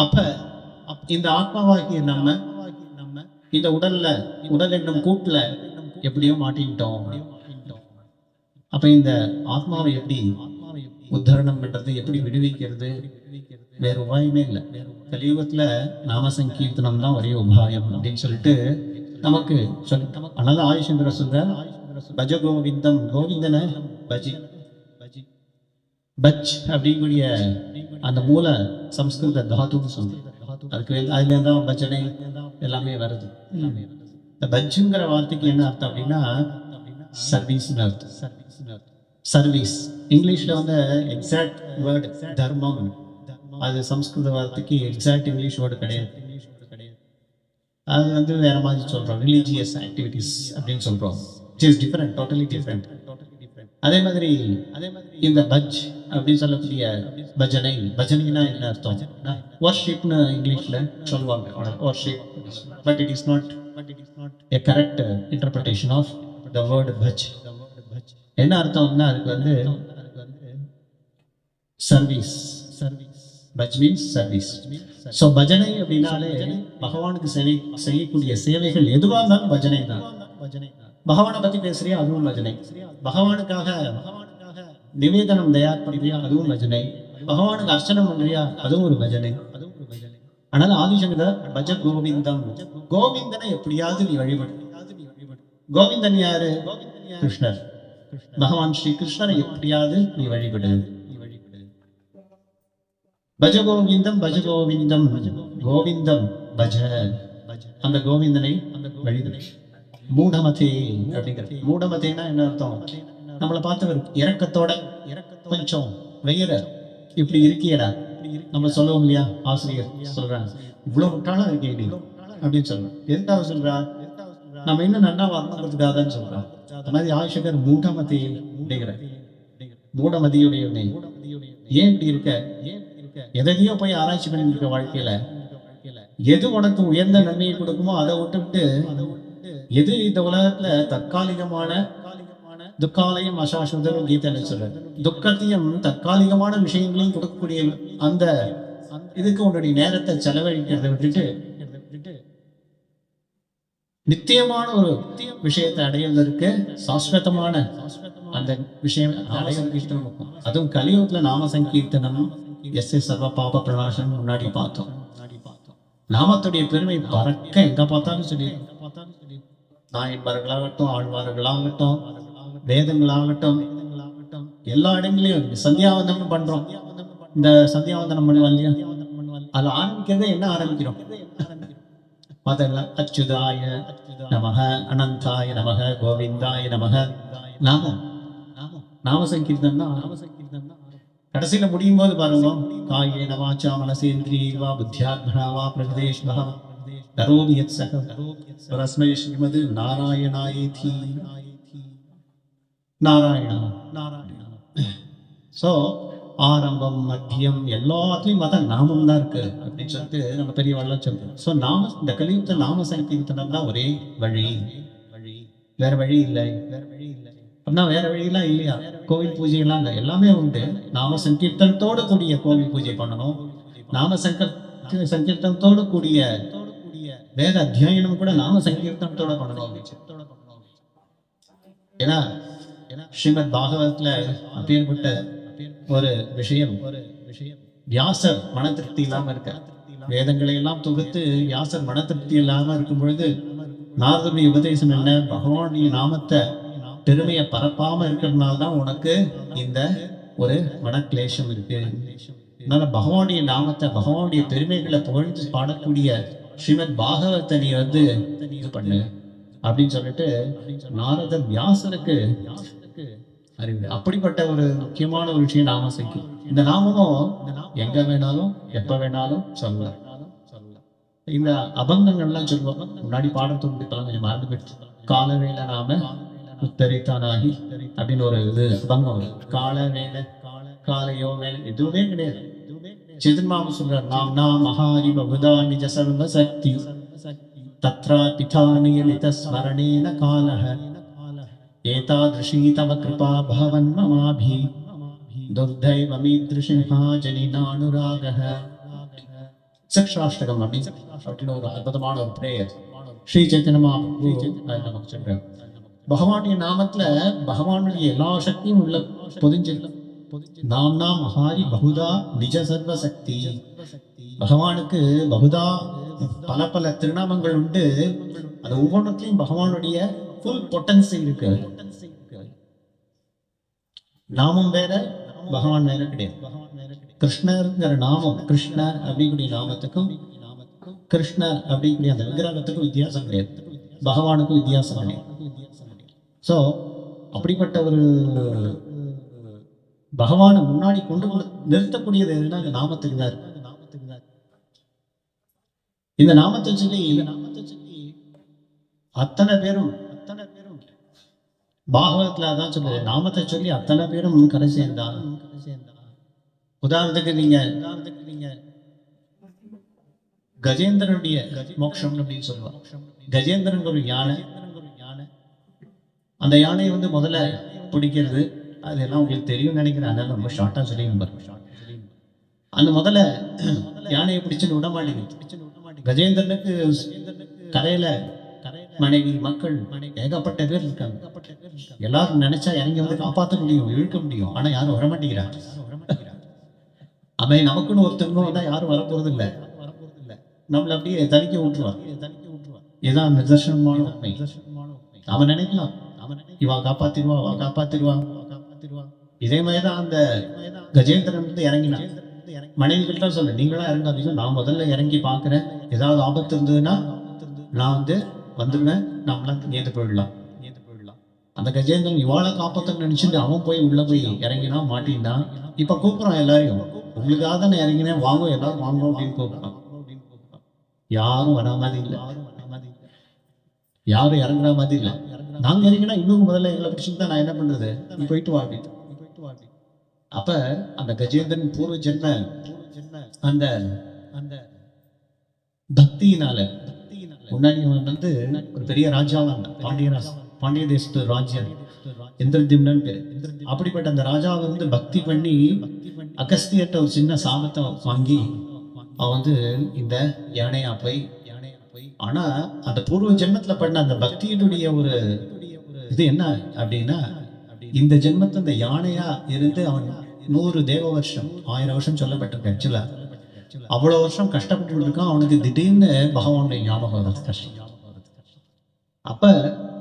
அப்ப அப்- இந்த ஆத்மாவாகிய நம்ம நம்ம இந்த உடல்ல உடல் என்னும் கூட்டுல எப்படியோ மாட்டிக்கிட்டோம். அப்ப இந்த ஆத்மாவை எப்படி உத்தரணம் பண்றது எப்படி விடுவிக்கிறது வேற உபாயமே இல்லை. கலியுகத்துல நாம சங்கீர்த்தனம் தான் ஒரே உபாயம் அப்படின்னு சொல்லிட்டு நமக்கு சொல்லி அதனால ஆயுஷங்கர சொல்ற பஜ கோவிந்தம் கோவிந்தன பஜி. பச் அப்படிங்கக்கூடிய அந்த மூல சம்ஸ்கிருத தாத்துன்னு சொல்லுது அதுக்கு அதுலேருந்து தான் பஜனை எல்லாமே வருது. இந்த பஜ்ஜுங்கிற வார்த்தைக்கு என்ன அர்த்தம் அப்படின்னா சர்வீஸ்னு அர்த்தம். சர்வீஸ் இங்கிலீஷ்ல வந்து எக்ஸாக்ட் வேர்டு தர்மம் அது சம்ஸ்கிருத வார்த்தைக்கு எக்ஸாக்ட் இங்கிலீஷ் வேர்டு கிடையாது. அது வந்து வேற மாதிரி சொல்றோம். ரிலீஜியஸ் ஆக்டிவிட்டீஸ் அப்படின்னு சொல்றோம். It is different totally different அதே மாதிரி அதே மாதிரி இந்த பஜ் அப்படின்னு சொல்லக்கூடிய பஜனை பஜனைனா என்ன அர்த்தம்? வர்ஷிப்னு இங்கிலீஷ்ல சொல்லுவாங்க. Worship but it is not but it is not a correct interpretation of the word பஜ் என்ன அர்த்தம்னா அதுக்கு வந்து service service பஜ் means service so பஜனை அப்படின்னாலே பகவானுக்கு சேவை செய்யக்கூடிய சேவைகள் எதுவாக இருந்தாலும் பஜனை தான். பஜனை பகவானை பத்தி பேசுறியா? அதுவும் பஜனை பகவானுக்காக பகவானுக்காக நிவேதனம் தயார் பண்றியா அதுவும் பஜனை பகவானுக்கு அர்ச்சனம் பண்றியா? அதுவும் ஒரு பஜனை. அதுவும் ஒரு பஜனை ஆனால் ஆதிசங்கர் பஜ கோவிந்தம் கோவிந்தனை எப்படியாவது நீ வழிபடு. கோவிந்தன் யாரு? கிருஷ்ணர். பகவான் ஸ்ரீ கிருஷ்ணரை எப்படியாவது நீ வழிபடு. நீ வழிபடு பஜ கோவிந்தம் பஜ. கோவிந்தம் கோவிந்தம் பஜ அந்த கோவிந்தனை அந்த வழிதனை மூடமதே அப்படிங்கிறது. மூடமதேனா என்ன அர்த்தம்? நம்மளை பார்த்தவர் இறக்கத்தோட கொஞ்சம் வெயிற. இப்படி இருக்கியடா. நம்ம சொல்லுவோம் இல்லையா? ஆசிரியர் சொல்றாங்க. இவ்வளவு முட்டாளா இருக்கே நீ. அப்படின்னு சொல்றோம் எதுக்காக சொல்றா? நம்ம இன்னும் நன்னா வரணுங்கிறதுக்காக தான் சொல்றோம் அந்த மாதிரி ஆயுஷகர் மூடமதி அப்படிங்கிற. மூடமதியுடைய ஏன் இப்படி இருக்க? எதையோ போய் ஆராய்ச்சி பண்ணிட்டு இருக்க வாழ்க்கையில. எது உனக்கு உயர்ந்த நன்மையை கொடுக்குமோ அதை விட்டுவிட்டு எது இந்த உலகத்துல தற்காலிகமான துக்காலயம்? அசாஸ்வதம் கீதன்னு சொல்ற? துக்கத்தையும் தற்காலிகமான விஷயங்களையும் கொடுக்கக்கூடிய அந்த இதுக்கு உன்னுடைய நேரத்தை செலவழிக்கிறத விட்டுட்டு நித்தியமான ஒரு விஷயத்தை அடைவதற்கு சாஸ்வதமான அந்த விஷயம் அடைவதற்கு அதுவும் கலியுகத்துல நாம சங்கீர்த்தனம் எஸ் எஸ் சர்வ பாப பிரகாசன் முன்னாடி பார்த்தோம். நாமத்துடைய பெருமை பறக்க எங்க பார்த்தாலும் சொல்லி நாயன்மார்களாகட்டும் ஆழ்வார்களாகட்டும் வேதங்களாகட்டும் எல்லா இடங்களையும் இருக்கு. சந்தியாவந்தனம் பண்றோம். இந்த சந்தியாவந்தனம் பண்ணுவோம் இல்லையா? அதுல ஆரம்பிக்கிறதே என்ன ஆரம்பிக்கிறோம்? முதல்ல அச்சுதாய நமக அனந்தாய நமக கோவிந்தாய நமக நாம நாம சங்கீர்த்தம் தான் நாம சங்கீர்த்தம் தான் கடைசியில முடியும் போது பாருங்க. காயே நவாச்சா மனசேந்திரியவா புத்தியாத்மனா வா பிரகதேஷ்வா கரோமி யத் சக பரஸ்மை ஸ்ரீமது நாராயணாயேதி. நாராயணா. நாராயணா ஸோ ஆரம்பம் மத்தியம் எல்லாத்துலயும் பார்த்தா நாமம் தான் இருக்கு அப்படின்னு சொல்லிட்டு நம்ம பெரியவாள்லாம் சொல்றோம். ஸோ நாம இந்த கலியுத்த நாம சங்கீர்த்தனம் தான் ஒரே வழி. வழி வேற வழி இல்லை. வேற வழி இல்லை அப்படின்னா வேற வழியெல்லாம் இல்லையா? கோவில் பூஜையெல்லாம் இல்லை. எல்லாமே உண்டு. நாம சங்கீர்த்தனத்தோடு கூடிய கோவில் பூஜை பண்ணணும். நாம சங்க சங்கீர்த்தனத்தோடு கூடிய வேத அத்தியாயனம் கூட நாம சங்கீர்த்தனத்தோட பண்ணணும் ஏன்னா ஸ்ரீமத் பாகவதத்துல அப்பேற்பட்ட ஒரு விஷயம் ஒரு விஷயம் வியாசர் மன திருப்தி இல்லாம இருக்க. வேதங்களை எல்லாம் தொகுத்து வியாசர் மன திருப்தி இல்லாம இருக்கும் பொழுது நாரதனுடைய உபதேசம் என்ன? பகவானுடைய நாமத்தை பெருமையை பரப்பாம இருக்கிறதுனால தான் உனக்கு இந்த ஒரு மன கிளேஷம் இருக்கு. அதனால பகவானுடைய நாமத்தை பகவானுடைய பெருமைகளை புகழ்ந்து பாடக்கூடிய ஸ்ரீமத் பாகவத்தை நீ வந்து இது பண்ணு அப்படின்னு சொல்லிட்டு நாரதர் வியாசருக்கு அறிவு. அப்படிப்பட்ட ஒரு முக்கியமான ஒரு விஷயம் நாம சங்கி இந்த நாமமும் எங்க வேணாலும் எப்ப வேணாலும் சொல்லலாம். இந்த அபங்கங்கள்லாம் சொல்லுவாங்க முன்னாடி பாடத்துக்கு இப்பெல்லாம் கொஞ்சம் மறந்து போயிடுச்சு. காலவேளை நாம உத்தரித்தானாகி அப்படின்னு ஒரு இது அபங்கம் வரும். காலையோ வேலை எதுவுமே கிடையாது. சிதன்மாம சொல்றார் நாம் நாம் மகாரி பகுதா நிஜ சர்வ சக்தி தத்ரா பிதானியலித ஸ்மரணேன காலः एतादृशी तव कृपा भवन्ममाभि दुर्दैवमीदृशः जनिनानुरागः சிக்ஷாஷ்டகம் அப்படின்னு அப்படின்னு ஒரு அற்புதமான ஒரு பிரேயர் ஸ்ரீ சைத்தன்யமா நமக்கு சொல்றேன் பகவானுடைய நாமத்துல பகவானுடைய எல்லா சக்தியும் உள்ள நாம்னா மகாரி பகுதா நிஜ சர்வசக்தி. பகவானுக்கு பகுதா பல பல திருநாமங்கள் உண்டு. அது ஒவ்வொன்றத்திலையும் பகவானுடைய ஃபுல் பொட்டன்சி இருக்கு. நாமம் வேற பகவான் வேற கிடையாது. கிருஷ்ணர்ங்கிற நாமம் கிருஷ்ணர் அப்படிங்கக்கூடிய நாமத்துக்கும் கிருஷ்ணர் அப்படிங்கக்கூடிய அந்த விக்கிரகத்துக்கும் வித்தியாசம் கிடையாது. பகவானுக்கும் வித்தியாசம் கிடையாது. ஸோ அப்படிப்பட்ட ஒரு பகவானை முன்னாடி கொண்டு வந்து நிறுத்தக்கூடியது எதுனா இந்த நாமத்துக்கு தான் இருக்கு. இந்த நாமத்தை சொல்லி இந்த நாமத்தை சொல்லி அத்தனை பேரும் அத்தனை பேரும் பாகவதத்துல அதான் சொல்லுது நாமத்தை சொல்லி அத்தனை பேரும் கரை சேர்ந்தான் உதாரணத்துக்கு நீங்க உதாரணத்துக்கு நீங்க கஜேந்திரனுடைய மோட்சம் அப்படின்னு சொல்லுவாங்க. கஜேந்திரன் ஒரு யானை. அந்த யானையை வந்து முதல்ல பிடிக்கிறது. அதெல்லாம் உங்களுக்கு தெரியும் நினைக்கிறேன். அதனால ரொம்ப ஷார்ட்டா சொல்லியும் பாருங்க. அந்த முதல்ல யானையை பிடிச்சுன்னு விட மாட்டேங்குது கஜேந்திரனுக்கு கரையில மனைவி மக்கள் ஏகப்பட்ட பேர் இருக்காங்க. எல்லாரும் நினைச்சா இறங்கி வந்து காப்பாற்ற முடியும் இழுக்க முடியும். ஆனா யாரும் வர மாட்டேங்கிறாங்க. அவன் நமக்குன்னு ஒருத்தவங்க வந்தா யாரும் வரப்போறது இல்லை நம்மள அப்படியே தனிக்க விட்டுருவான். இதுதான் நிதர்சனமான உண்மை. அவன் நினைக்கலாம். அவன் இவா காப்பாத்திடுவா அவ காப்பாத்திடுவான். இதே மாதிரி தான் அந்த கஜேந்திரன் வந்து இறங்கினான் மனைவிகள்ட்ட சொல்ல நீங்களா இறங்காதீங்க. நான் முதல்ல இறங்கி பார்க்குறேன். ஏதாவது ஆபத்து இருந்ததுன்னா நான் வந்து வந்துடுவேன். நம்மளாம் நேர்ந்து போயிடலாம் நேற்று போயிடலாம். அந்த கஜேந்திரன் இவாளை காப்பாத்தன்னு நினச்சிட்டு அவன் போய் உள்ளே போய் இறங்கினா மாட்டின்டான் இப்போ கூப்பிட்றான் எல்லாரையும். உங்களுக்காக தானே நான் இறங்கினேன். வாங்கும் எல்லாரும் வாங்கும் அப்படின்னு கூப்பிட்றான். யாரும் வரா மாதிரி இல்லை. யாரும் இறங்குற மாதிரி இல்லை. நாங்கள் இறங்கினா இன்னும் முதல்ல எங்களை பிடிச்சிட்டு நான் என்ன பண்ணுறது போயிட்டு வா போயிட்டு வா அப்படின்னு. அப்ப அந்த கஜேந்திரன் பூர்வ ஜென்ம அந்த அந்த பக்தியினால முன்னாடி வந்து ஒரு பெரிய ராஜாவா இருந்தான் பாண்டிய பாண்டிய தேசத்து ராஜ்யம் இந்திரதிம்னன் பேர். அப்படிப்பட்ட அந்த ராஜாவை வந்து பக்தி பண்ணி அகஸ்தியர்கிட்ட ஒரு சின்ன சாபத்தை வாங்கி அவன் வந்து இந்த யானையா போய் யானையா போய் ஆனா அந்த பூர்வ ஜென்மத்துல பண்ண அந்த பக்தியினுடைய ஒரு இது என்ன அப்படின்னா இந்த ஜென்மத்து அந்த யானையா இருந்து அவன் நூறு தேவ வருஷம் ஆயிரம் வருஷம் சொல்லப்பட்டிருக்கு ஆக்சுவலா அவ்வளவு வருஷம் கஷ்டப்பட்டு இருக்கான் அவனுக்கு திடீர்னு பகவானுடைய ஞாபகம் வருது கஷ்டம். அப்ப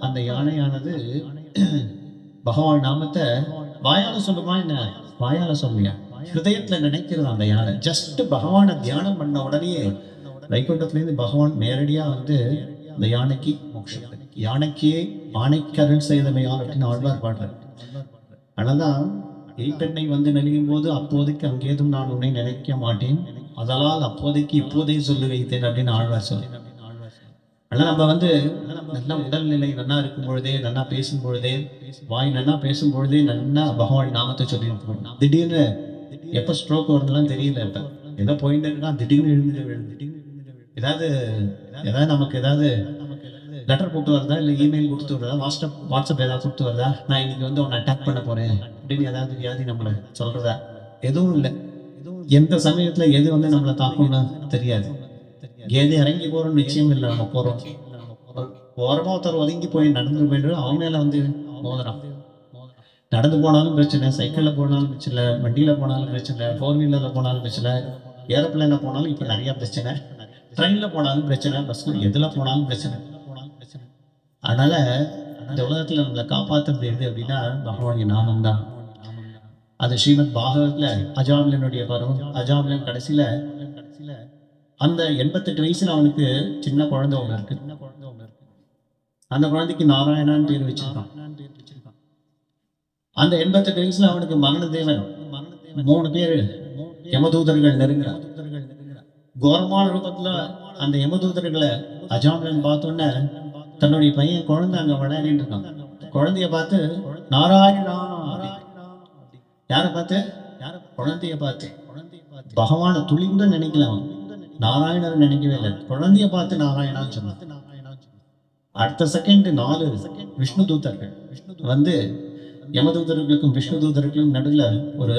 அந்த யானையானது பகவான் நாமத்தை வாயால சொல்லுமா என்ன? வாயால சொல்லியா ஹிருதயத்துல நினைக்கிறது அந்த யானை. ஜஸ்ட் பகவானை தியானம் பண்ண உடனே வைகுண்டத்துலேருந்து பகவான் நேரடியா வந்து இந்த யானைக்கு மோட்சம். யானைக்கே யானைக்கு அருள் செய்தமையால் அப்படின்னு ஆழ்வார் பாடுறாரு. அதனால்தான் எய்ப்பெண்ணை வந்து நினைக்கும் போது அப்போதைக்கு அங்கேதும் நான் உன்னை நினைக்க மாட்டேன். அதனால் அப்போதைக்கு இப்போதைக்கு சொல்லி வைத்தேன் அப்படின்னு ஆழ்வார் சொல்றேன் ஆனால் நம்ம வந்து நல்ல உடல்நிலை நல்லா இருக்கும் பொழுதே நல்லா பேசும் பொழுதே வாய் நல்லா பேசும் பொழுதே நல்லா பகவான் நாமத்தை சொல்லி திடீர்னு எப்ப ஸ்ட்ரோக் வருதுலாம் தெரியல இப்ப. ஏதோ போயிட்டு இருக்கா திடீர்னு எழுந்துட்டு எழுந்துட்டு ஏதாவது ஏதாவது நமக்கு ஏதாவது லெட்டர் போட்டு வருதா இல்லை இமெயில் கொடுத்து வருதா? வாட்ஸ்அப் வாட்ஸ்அப் ஏதாவது கொடுத்து வருதா? நான் இன்னைக்கு வந்து உன்னை அட்டாக் பண்ண போறேன். அப்படின்னு ஏதாவது வியாதி நம்மளை சொல்றதா? எதுவும் இல்லை. எந்த சமயத்துல எது வந்து நம்மளை தாக்கும்னு தெரியாது. எது இறங்கி போறோம் நிச்சயம் இல்லை நம்ம போறோம். ஓரமாக ஒருத்தர் ஒதுங்கி போய் நடந்து போயிட்டு அவன் மேல வந்து மோதுறான் நடந்து போனாலும் பிரச்சனை சைக்கிளில் போனாலும் பிரச்சனை வண்டியில் போனாலும் பிரச்சனை ஃபோர் வீலரில் போனாலும் பிரச்சனை ஏரோப்ளைனில் போனாலும் இப்போ நிறையா பிரச்சனை. ட்ரெயினில் போனாலும் பிரச்சனை பஸ்ஸில் எதில் போனாலும் பிரச்சனை. அதனால இந்த உலகத்துல நம்மளை காப்பாற்ற முடியுது அப்படின்னா பகவானின் நாமம் தான் அது ஸ்ரீமத் பாகவத்ல அஜாமிலனுடைய பருவம். அஜாமிலன் கடைசியில கடைசியில அந்த எண்பத்தெட்டு வயசுல அவனுக்கு சின்ன குழந்தை ஒண்ணு இருக்கு. சின்ன குழந்தை ஒன்று இருக்கு அந்த குழந்தைக்கு நாராயணான்னு பேர் வச்சிருக்கான். அந்த எண்பத்தெட்டு வயசுல அவனுக்கு மரண தேவன் மூணு பேர் யமதூதர்கள் நெருங்குறான் கோரமான ரூபத்துல அந்த யமதூதர்களை அஜாமிலன் பார்த்தோன்னே தன்னுடைய பையன் குழந்தை அங்க விளையாடிட்டு இருக்காங்க குழந்தைய பார்த்து நாராயணா யாரை பார்த்து யார குழந்தைய பார்த்து? குழந்தைய பார்த்து. பகவான துளி கூட நினைக்கல அவன். நாராயணர் நினைக்கவே இல்லை. குழந்தைய பார்த்து நாராயணான்னு சொன்னான். அடுத்த செகண்ட் நாலு விஷ்ணு தூதர்கள் வந்து யமதூதர்களுக்கும் விஷ்ணு தூதர்களுக்கும் நடுவில் ஒரு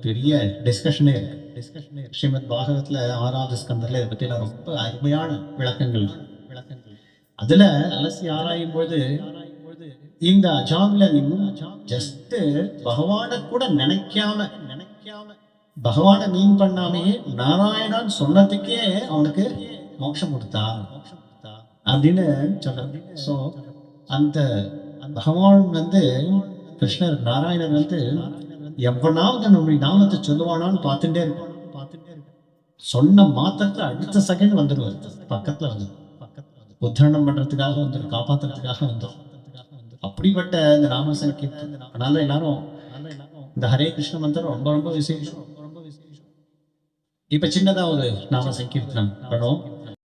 பெரிய டிஸ்கஷனே இருக்கு. டிஸ்கஷனே ஸ்ரீமத் பாகவத்துல ஆறாவது ஸ்கந்தர்ல இதை பத்தி ரொம்ப அருமையான விளக்கங்கள் விளக்கங்கள். அதுல அலசி ஆராயும் போது இந்த அஜாம்ல நீங்க ஜஸ்ட் பகவானை கூட நினைக்காம நினைக்காம பகவானை மீன் பண்ணாமையே நாராயணன் சொன்னதுக்கே அவனுக்கு மோட்சம் கொடுத்தா. கொடுத்தா அப்படின்னு சொல்றாங்க ஸோ அந்த பகவான் வந்து கிருஷ்ணர் நாராயணன் வந்து எவ்வளவு நம்முடைய நாமத்தை சொல்லுவானான்னு பார்த்துட்டே இருப்பான். பார்த்துட்டே இருப்பான் சொன்ன மாத்திரத்துல அடுத்த செகண்ட் வந்துடுவார் பக்கத்துல வந்து பக்கத்துல வந்து உத்தரணம் பண்றதுக்காக வந்துடும் காப்பாத்துறதுக்காக வந்துடும் அப்படிப்பட்ட இந்த நாம சங்கீர்த்தம் அதனால எல்லாரும் இந்த ஹரே கிருஷ்ண மந்திரம் ரொம்ப ரொம்ப விசேஷம். ரொம்ப ரொம்ப விசேஷம் இப்ப சின்னதா ஒரு நாம சங்கீர்த்தனம் பண்ணுவோம்.